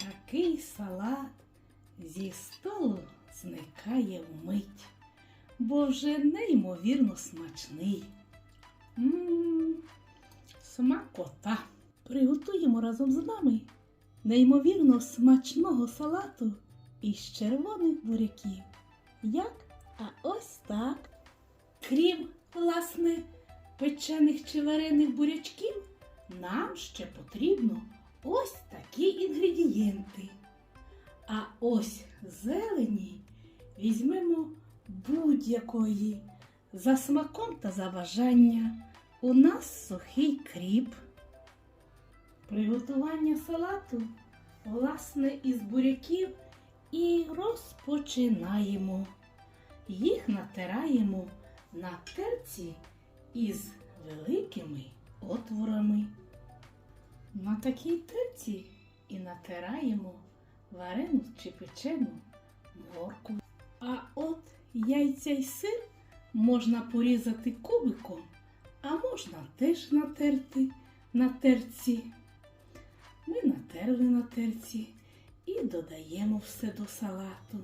Такий салат зі столу зникає вмить, бо вже неймовірно смачний. Мм, смакота. Приготуємо разом з нами неймовірно смачного салату із червоних буряків. Як? А ось так. Крім, власне, печених чи варених бурячків, нам ще потрібно ось такі інгредієнти. А ось зелені візьмемо будь-якої за смаком та за бажання. У нас сухий кріп. Приготування салату, власне, із буряків і розпочинаємо. Їх натираємо на терці із великими отворами. На такій терці і натираємо варену чи печену морку. А от яйця й сир можна порізати кубиком, а можна теж натерти на терці. Ми натерли на терці і додаємо все до салату.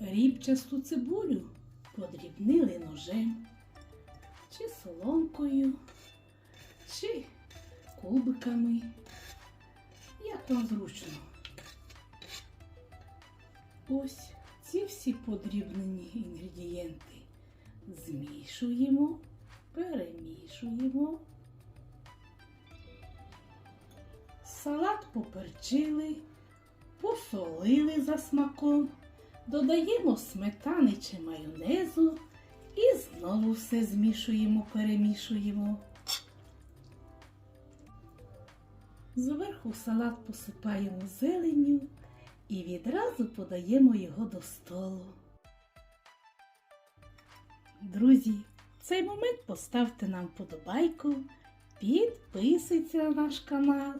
Рібчасту цибулю подрібнили ножем, чи соломкою, чи кубиками. Як вам зручно. Ось ці всі подрібнені інгредієнти змішуємо, перемішуємо. Салат поперчили, посолили за смаком, додаємо сметани чи майонезу і знову все змішуємо, перемішуємо. Зверху салат посипаємо зеленню і відразу подаємо його до столу. Друзі, в цей момент поставте нам подобайку, підписуйтесь на наш канал.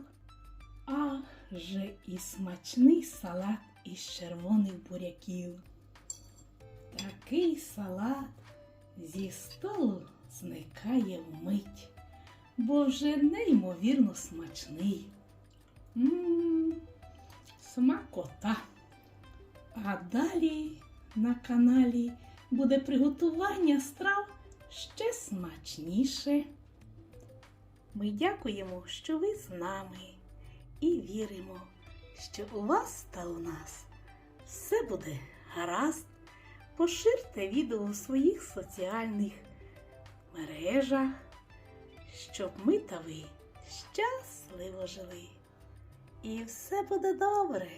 Ах же і смачний салат із червоних буряків. Такий салат зі столу зникає вмить, бо вже неймовірно смачний. Мм, смакота. А далі на каналі буде приготування страв ще смачніше. Ми дякуємо, що ви з нами і віримо, що у вас та у нас все буде гаразд. Поширте відео у своїх соціальних мережах, щоб ми та ви щасливо жили. І все буде добре.